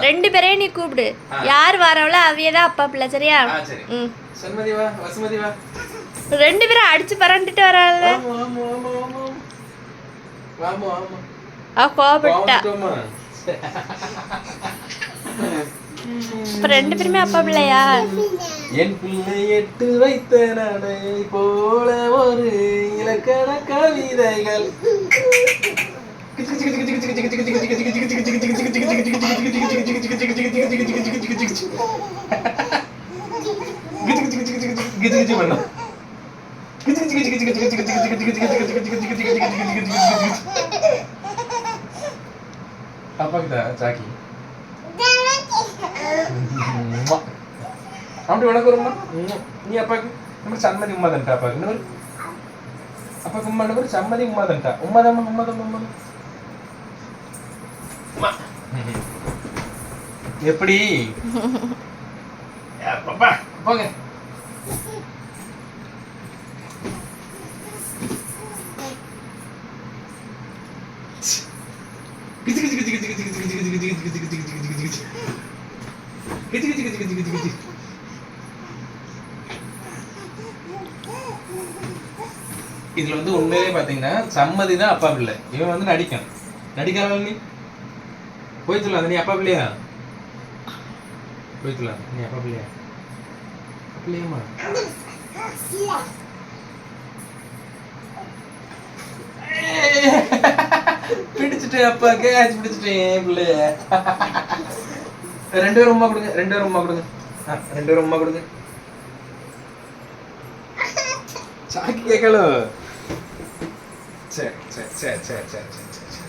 ரெண்டு பேரையும் நீ கூப்பிடு. யார் வரவளோ அவையே தான் அப்பா பிள்ளை சரியா? ம். ரெண்டு பேரும் அடிச்சு பரண்டுட்டு ஆமா அவ கோபப்பட்டா. இப்ப ரெண்டு பேருமே அப்பா பிள்ளையா? என் பிள்ளை எட்டு வைத்த நடை போல ஒரு இலக்கண கவிதைகள். apa kita caki kamu di mana ke rumah ini apa Kamu sama di rumah dan apa nomor apa mana nomor sama di rumah dan umma umma umma umma hmm. எப்படி போங்க இதுல வந்து உண்மையிலேயே பாத்தீங்கன்னா சம்மதி தான் அப்பா பிள்ளை இவன் வந்து நடிக்கணும் நடிக்கிறாள் நீ போய் சொல்லாத நீ அப்பா பிள்ளையா போய் சொல்லலாம் நீ அப்பா பிள்ளையா பிள்ளையம்மா பிடிச்சிட்டேன் அப்பா கேட்ச் பிடிச்சிட்டேன் பிள்ளைய ரெண்டு பேரும் உமா கொடுங்க ரெண்டு பேரும் உமா கொடுங்க ஆ, ரெண்டு பேரும் உமா கொடுங்க சாக்கி கேட்கல சரி சரி சரி சரி சரி சரி